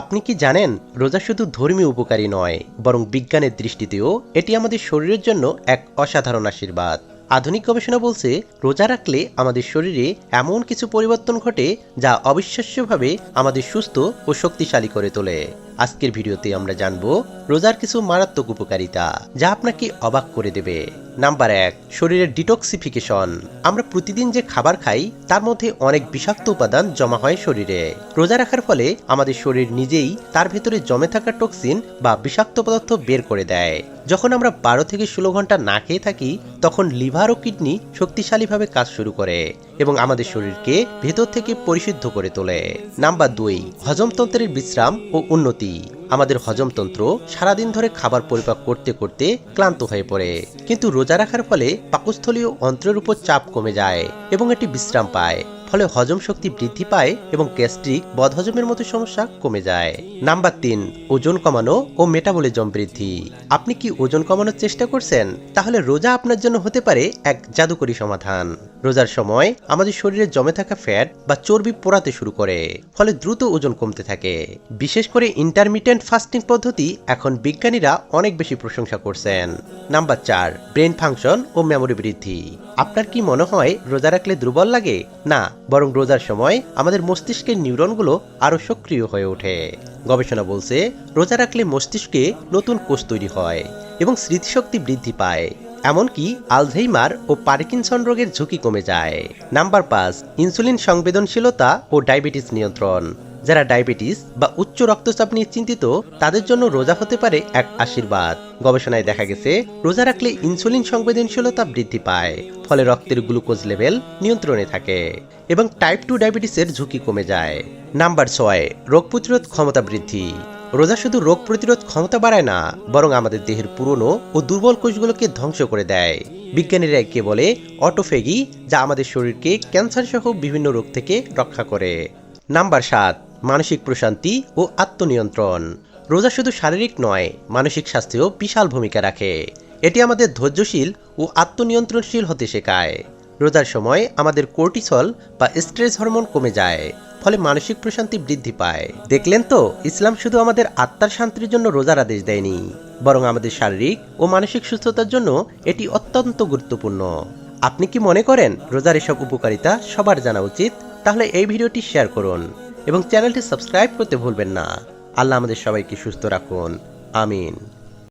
আপনি কি জানেন, রোজা শুধু ধর্মীয় উপকারী নয়, বরং বিজ্ঞানের দৃষ্টিতেও এটি আমাদের শরীরের জন্য এক অসাধারণ আশীর্বাদ। আধুনিক গবেষণা বলছে, রোজা রাখলে আমাদের শরীরে এমন কিছু পরিবর্তন ঘটে যা অবিশ্বাস্যভাবে আমাদের সুস্থ ও শক্তিশালী করে তোলে। আজকের ভিডিওতে আমরা জানব রোজার কিছু মারাত্মক উপকারিতা, যা আপনাকে অবাক করে দেবে। নাম্বার এক, শরীরের ডিটক্সিফিকেশন। আমরা প্রতিদিন যে খাবার খাই, তার মধ্যে অনেক বিষাক্ত উপাদান জমা হয় শরীরে। রোজা রাখার ফলে আমাদের শরীর নিজেই তার ভেতরে জমে থাকা টক্সিন বা বিষাক্ত পদার্থ বের করে দেয়। যখন আমরা বারো থেকে ষোলো ঘণ্টা না খেয়ে থাকি, তখন লিভার ও কিডনি শক্তিশালীভাবে কাজ শুরু করে। এবং আমাদের শরীরকে ভেতর থেকে পরিশুদ্ধ করে তোলে। নাম্বার দুই, হজমতন্ত্রের বিশ্রাম ও উন্নতি। আমাদের হজমতন্ত্র সারাদিন ধরে খাবার পরিপাক করতে করতে ক্লান্ত হয়ে পড়ে। কিন্তু রোজা রাখার ফলে পাকস্থলীয় অন্ত্রের উপর চাপ কমে যায় এবং এটি বিশ্রাম পায়। ফলে হজম শক্তি বৃদ্ধি পায় এবং গ্যাস্ট্রিক বদহজমের মতো সমস্যা কমে যায়। নাম্বার তিন, ওজন কমানো ও মেটাবলিজম বৃদ্ধি। আপনি কি ওজন কমানোর চেষ্টা করছেন? তাহলে রোজা আপনার জন্য হতে পারে এক জাদুকরী সমাধান। রোজার সময় আমাদের শরীরে জমে থাকা ফ্যাট বা চর্বি পোড়াতে শুরু করে, ফলে দ্রুত ওজন কমতে থাকে। বিশেষ করে ইন্টারমিডিয়েন্ট ফাস্টিং পদ্ধতি এখন বিজ্ঞানীরা অনেক বেশি প্রশংসা করছেন। নাম্বার চার ব্রেন ফাংশন ও মেমোরি বৃদ্ধি। আপনার কি মনে হয় রোজা রাখলে দুর্বল লাগে? না বরং রোজার সময় আমাদের মস্তিষ্কের নিউরনগুলো আরও সক্রিয় হয়ে ওঠে। গবেষণা বলছে, রোজা রাখলে মস্তিষ্কে নতুন কোষ তৈরি হয় এবং স্মৃতিশক্তি বৃদ্ধি পায়। এমনকি আলঝেইমার ও পার্কিনসন রোগের ঝুঁকি কমে যায়। নাম্বার পাঁচ, ইনসুলিন সংবেদনশীলতা ও ডায়াবেটিস নিয়ন্ত্রণ। যারা ডায়াবেটিস বা উচ্চ রক্তচাপ নিয়ে চিন্তিত, তাদের জন্য রোজা হতে পারে এক আশীর্বাদ। গবেষণায় দেখা গেছে, রোজা রাখলে ইনসুলিন সংবেদনশীলতা বৃদ্ধি পায়, ফলে রক্তের গ্লুকোজ লেভেল নিয়ন্ত্রণে থাকে এবং টাইপ টু ডায়াবেটিসের ঝুঁকি কমে যায়। নাম্বার ছয়, রোগ প্রতিরোধ ক্ষমতা বৃদ্ধি। রোজা শুধু রোগ প্রতিরোধ ক্ষমতা বাড়ায় না, বরং আমাদের দেহের পুরনো ও দুর্বল কোষগুলোকে ধ্বংস করে দেয়। বিজ্ঞানীরা একে বলে অটোফেগি, যা আমাদের শরীরকে ক্যান্সার সহ বিভিন্ন রোগ থেকে রক্ষা করে। নাম্বার সাত মানসিক প্রশান্তি ও আত্মনিয়ন্ত্রণ। রোজা শুধু শারীরিক নয়, মানসিক স্বাস্থ্যেও বিশাল ভূমিকা রাখে। এটি আমাদের ধৈর্যশীল ও আত্মনিয়ন্ত্রণশীল হতে শেখায়। রোজার সময় আমাদের কোর্টিসল বা স্ট্রেস হরমোন কমে যায়, ফলে মানসিক প্রশান্তি বৃদ্ধি পায়। দেখলেন তো, ইসলাম শুধু আমাদের আত্মার শান্তির জন্য রোজার আদেশ দেয়নি, বরং আমাদের শারীরিক ও মানসিক সুস্থতার জন্য এটি অত্যন্ত গুরুত্বপূর্ণ। আপনি কি মনে করেন, রোজার এসব উপকারিতা সবার জানা উচিত? তাহলে এই ভিডিওটি শেয়ার করুন। এবং চ্যানেলটি সাবস্ক্রাইব করতে ভুলবেন না। আল্লাহ আমাদের সবাইকে সুস্থ রাখুন। আমিন।